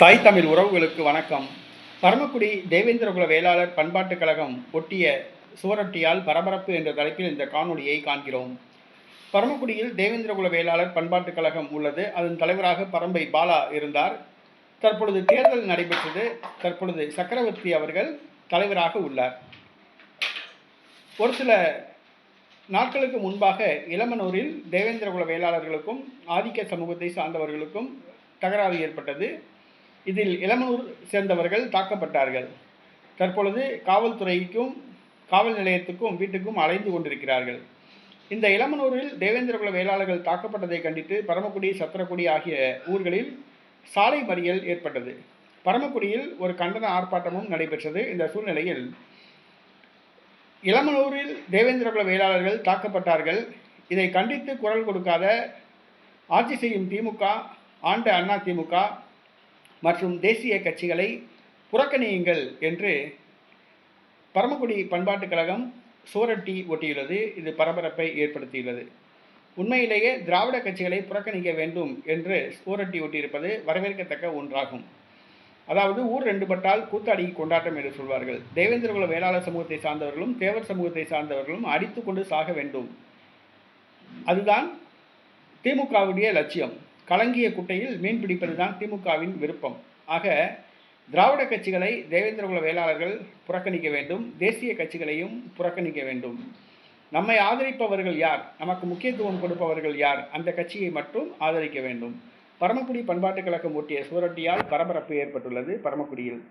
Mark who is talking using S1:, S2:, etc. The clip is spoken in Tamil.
S1: தாய் தமிழ் உறவுகளுக்கு வணக்கம். பரமக்குடி தேவேந்திரகுல வேளாளர் பண்பாட்டுக் கழகம் ஒட்டிய சுவரொட்டியால் பரபரப்பு என்ற தலைப்பில் இந்த காணொலியை காண்கிறோம். பரமக்குடியில் தேவேந்திரகுல வேளாளர் பண்பாட்டுக் கழகம் உள்ளது. அதன் தலைவராக பரம்பை பாலா இருந்தார். தற்பொழுது தேர்தல் நடைபெற்றது. தற்பொழுது சக்கரவர்த்தி அவர்கள் தலைவராக உள்ளார். ஒரு சில நாட்களுக்கு முன்பாக இளமனூரில் தேவேந்திரகுல வேளாளர்களுக்கும் ஆதிக்க சமூகத்தை சார்ந்தவர்களுக்கும் தகராறு ஏற்பட்டது. இதில் இளமனூர் சேர்ந்தவர்கள் தாக்கப்பட்டார்கள். தற்பொழுது காவல்துறைக்கும் காவல் நிலையத்துக்கும் வீட்டுக்கும் அலைந்து கொண்டிருக்கிறார்கள். இந்த இளமனூரில் தேவேந்திரகுல வேளாளர்கள் தாக்கப்பட்டதை கண்டித்து பரமக்குடி சத்திரக்குடி ஆகிய ஊர்களில் சாலை மறியல் ஏற்பட்டது. பரமக்குடியில் ஒரு கண்டன ஆர்ப்பாட்டமும் நடைபெற்றது. இந்த சூழ்நிலையில் இளமனூரில் தேவேந்திரகுல வேளாளர்கள் தாக்கப்பட்டார்கள். இதை கண்டித்து குரல் கொடுக்காத ஆட்சி செய்யும் திமுக ஆண்ட அண்ணா திமுக மற்றும் தேசிய கட்சிகளை புறக்கணியுங்கள் என்று பரமக்குடி பண்பாட்டுக் கழகம் சுவரொட்டி ஒட்டியுள்ளது. இது பரபரப்பை ஏற்படுத்தியுள்ளது. உண்மையிலேயே திராவிட கட்சிகளை புறக்கணிக்க வேண்டும் என்று சுவரொட்டி ஒட்டியிருப்பது வரவேற்கத்தக்க ஒன்றாகும். அதாவது ஊர் ரெண்டு பட்டால் கூத்தாடி கொண்டாட்டம் என்று சொல்வார்கள். தேவேந்திரகுல வேளாளர் சமூகத்தை சார்ந்தவர்களும் தேவர் சமூகத்தை சார்ந்தவர்களும் அடித்து கொண்டு சாக வேண்டும். அதுதான் திமுகவுடைய லட்சியம். கலங்கிய குட்டையில் மீன் பிடிப்பதுதான் திமுகவின் விருப்பம். ஆக திராவிட கட்சிகளை தேவேந்திரகுல வேளாளர்கள் புறக்கணிக்க வேண்டும் தேசிய கட்சிகளையும் புறக்கணிக்க வேண்டும். நம்மை ஆதரிப்பவர்கள் யார்? நமக்கு முக்கியத்துவம் கொடுப்பவர்கள் யார்? அந்த கட்சியை மட்டும் ஆதரிக்க வேண்டும். பரமக்குடி பண்பாட்டுக் கழகம் ஒட்டிய சுவரொட்டியால் பரபரப்பு ஏற்பட்டுள்ளது பரமக்குடியில்.